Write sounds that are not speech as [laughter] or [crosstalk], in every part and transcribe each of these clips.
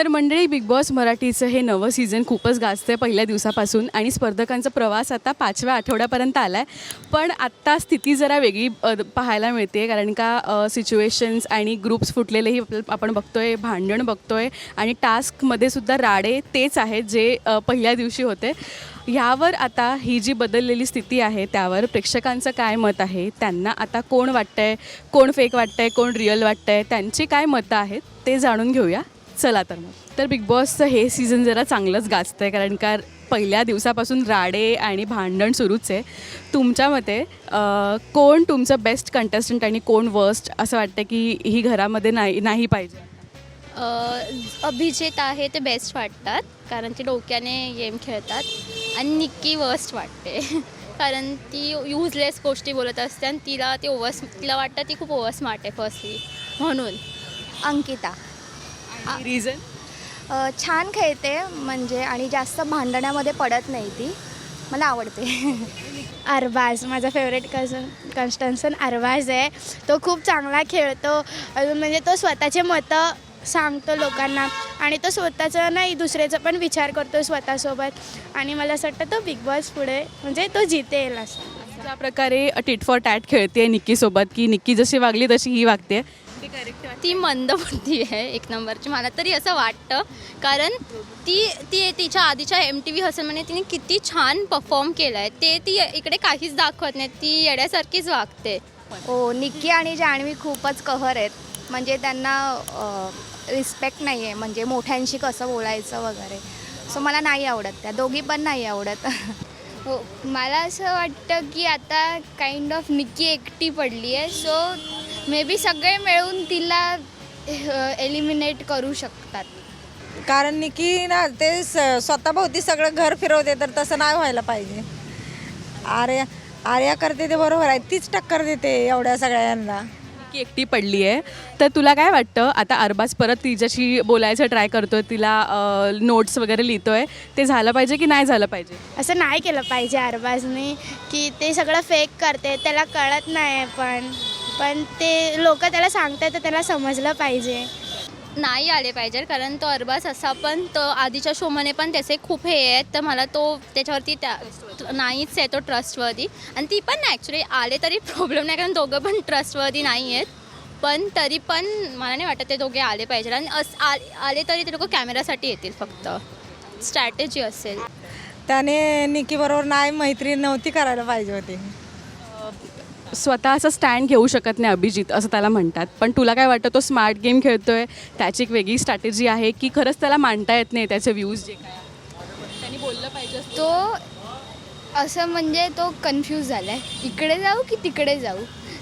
तर मंडळी big boss मराठीचं हे नवं सीझन खूपच गाजतं आहे पहिल्या दिवसापासून आणि स्पर्धकांचा प्रवास आता पाचव्या आठवड्यापर्यंत आला आहे पण आत्ता स्थिती जरा वेगळी पाहायला मिळते कारण का सिच्युएशन्स आणि ग्रुप्स फुटलेलेही आपण बघतो आहे भांडण बघतो आहे आणि टास्कमध्ये सुद्धा राडे तेच आहेत जे पहिल्या दिवशी होते. ह्यावर आता ही जी बदललेली स्थिती आहे त्यावर प्रेक्षकांचं काय मत आहे? त्यांना आता कोण वाटतंय? कोण फेक वाटतंय? कोण रिअल वाटतंय? त्यांची काय मतं आहेत? ते जाणून घेऊया. चला तर मग. तर बिग बॉसचं हे सीझन जरा चांगलंच गाजतं आहे कारण का पहिल्या दिवसापासून राडे आणि भांडण सुरूच आहे. तुमच्या मते अं, कोण तुमचं बेस्ट कंटेस्टंट आणि कोण वर्स्ट असं वाटतं की ही घरामध्ये नाही नाही पाहिजे? अ, अभिजित आहे ते बेस्ट वाटतात कारण ते डोक्याने गेम खेळतात आणि निक्की वर्स्ट वाटते. [laughs] कारण ती युजलेस गोष्टी बोलत असते आणि तिला ते ओव्हर तिला वाटतं ती खूप ओव्हर स्मार्ट आहे फर्स्टली म्हणून. अंकिता. रिझन छान खेळते म्हणजे आणि जास्त भांडण्यामध्ये पडत नाही ती. मला आवडते. [laughs] अरबाज माझा फेवरेट कझन कन्स्टन्सन अरबाज आहे. तो खूप चांगला खेळतो. अजून म्हणजे तो स्वतःचे मतं सांगतो लोकांना आणि तो स्वतःचं नाही दुसऱ्याचा पण विचार करतो स्वतःसोबत. आणि मला असं वाटतं तो बिग बॉस पुढे म्हणजे तो जितेल असं. ज्या प्रकारे टिट फॉर टॅट खेळते निक्कीसोबत की निक्की जशी वागली तशी ही वागते ती मंदबुद्धी आहे. एक नंबरची. मला तरी असं वाटतं. कारण ती ती तिच्या आधीच्या एम टी व्ही हसनमध्ये तिने किती छान परफॉर्म केलं आहे ते ती इकडे काहीच दाखवत नाही ती येड्यासारखीच वागते. हो निक्की आणि जान्हवी खूपच कहर आहेत. म्हणजे त्यांना रिस्पेक्ट नाही आहे म्हणजे मोठ्यांशी कसं बोलायचं वगैरे. सो मला नाही आवडत त्या. दोघी पण नाही आवडत. [laughs] हो मला असं वाटतं की आता काइंड ऑफ निक्की एकटी पडली आहे सो मे बी सगळे मिळून तिला एलिमिनेट करू शकतात. कारण की ना ते स- स्वतःभोवती सगळं घर फिरवते तर तसं नाही व्हायला पाहिजे. आर्या आर्या करते ते बरोबर आहे. तीच टक्कर देते एवढ्या सगळ्यांना. की एकटी पडली आहे. तर तुला काय वाटतं? आता अरबाज परत तिच्याशी बोलायचं ट्राय करतोय तिला नोट्स वगैरे लिहितोय. ते झालं पाहिजे की नाही झालं पाहिजे? असं नाही केलं पाहिजे अरबाजने की ते सगळं फेक करते त्याला कळत नाही पण पण ते लोक त्याला सांगतात तर त्याला समजलं पाहिजे. नाही आले पाहिजे कारण तो अरबाज असा पण तो आधीच्या शोमध्ये पण त्याचे खूप हे आहेत तर मला तो त्याच्यावरती त्या नाहीच आहे तो ट्रस्टवर्दी आणि ती पण नाही ॲक्च्युली आले तरी प्रॉब्लेम नाही कारण दोघं पण ट्रस्टवर्दी नाही आहेत. पण तरी पण मला नाही वाटत ते दोघे आले पाहिजे. आणि अस आ- आले तरी ते लोक कॅमेरासाठी येतील फक्त. स्ट्रॅटेजी असेल. त्याने निकी बरोबर नाही मैत्री नव्हती करायला पाहिजे होती. स्वतःचा स्टँड घेऊ शकत नाही अभिजित असं त्याला म्हणतात. पण तुला काय वाटतं तो स्मार्ट गेम खेळतो आहे त्याची एक वेगळी स्ट्रॅटेजी आहे की खरंच त्याला मांडता येत नाही त्याचे व्ह्यूज जे काय त्यांनी बोललं पाहिजे तो असं म्हणजे तो कन्फ्यूज झाला आहे इकडे जाऊ की तिकडे जाऊ?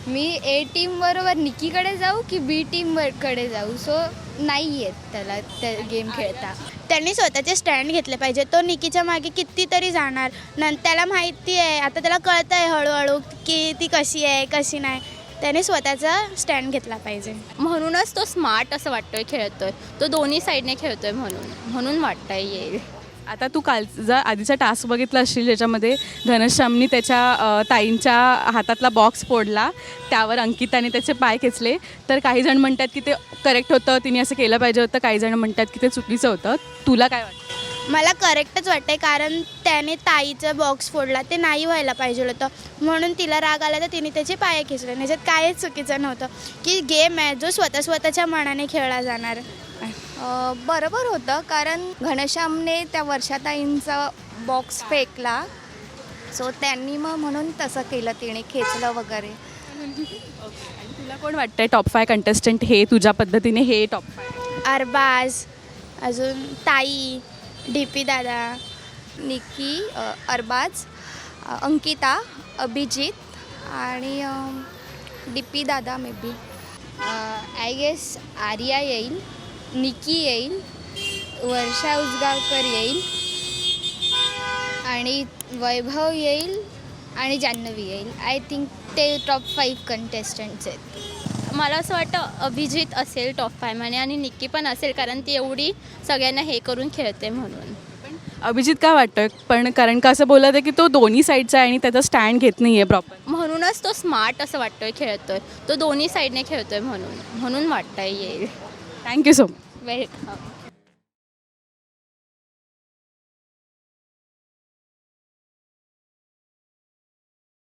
मी ए टीमबरोबर निकीकडे जाऊ की बी टीमकडे जाऊ? सो नाही येत त्याला त्या गेम खेळता. त्यांनी स्वतःचे स्टँड घेतले पाहिजे. तो निकीच्या मागे कितीतरी जाणार. न त्याला माहिती आहे. आता त्याला कळतं आहे हळूहळू की ती कशी आहे कशी नाही. त्याने स्वतःचा स्टँड घेतला पाहिजे. म्हणूनच तो स्मार्ट असं वाटतोय खेळतोय. तो दोन्ही साईडने खेळतोय म्हणून. म्हणून वाटतंय येईल. आता तू कालचा आधीचा टास्क बघितला असशील ज्याच्यामध्ये धनश्यामनी त्याच्या ताईंच्या हातातला बॉक्स फोडला त्यावर अंकिताने त्याचे पाय खेचले तर काही जण म्हणतात की ते करेक्ट होतं तिने असं केलं पाहिजे होतं काही जण म्हणतात की ते चुकीचं होतं. तुला काय वाटतं? मला करेक्टच वाटते कारण त्याने ताईचं बॉक्स फोडला ते नाही व्हायला पाहिजे होतं. म्हणून तिला राग आला तर तिने त्याचे पाय खेचले. त्याच्यात काहीच चुकीचं नव्हतं. की गेम आहे जो स्वतः स्वतःच्या मनाने खेळला जाणार. बरोबर होतं कारण घनश्यामने त्या वर्षाताईंचा बॉक्स फेकला. सो त्यांनी मग म्हणून तसं केलं तिने खेचलं वगैरे. तुला कोण वाटतंय टॉप फाय कंटेस्टंट हे तुझ्या पद्धतीने हे टॉप फाय अरबाज अजून ताई डी पी दादा निकी अ, अरबाज अ, अंकिता अभिजित आणि डीपी दादा may be I guess Arya येईल. निकी येईल वर्षा उजगावकर येईल आणि वैभव येईल आणि जान्हवी येईल. आय थिंक ते टॉप फाईव्ह कंटेस्टंट्स आहेत. मला असं वाटतं अभिजित असेल टॉप फायमध्ये आणि निक्की पण असेल कारण ती एवढी सगळ्यांना हे करून खेळते म्हणून. अभिजित काय वाटतं? पण कारण का असं बोलत आहे की तो दोन्ही साईडचा आहे आणि त्याचा स्टँड घेत नाही आहे प्रॉपर म्हणूनच तो स्मार्ट असं वाटतोय खेळतोय. तो दोन्ही साईडने खेळतोय म्हणून. म्हणून वाटतंय येईल. Thank you so much very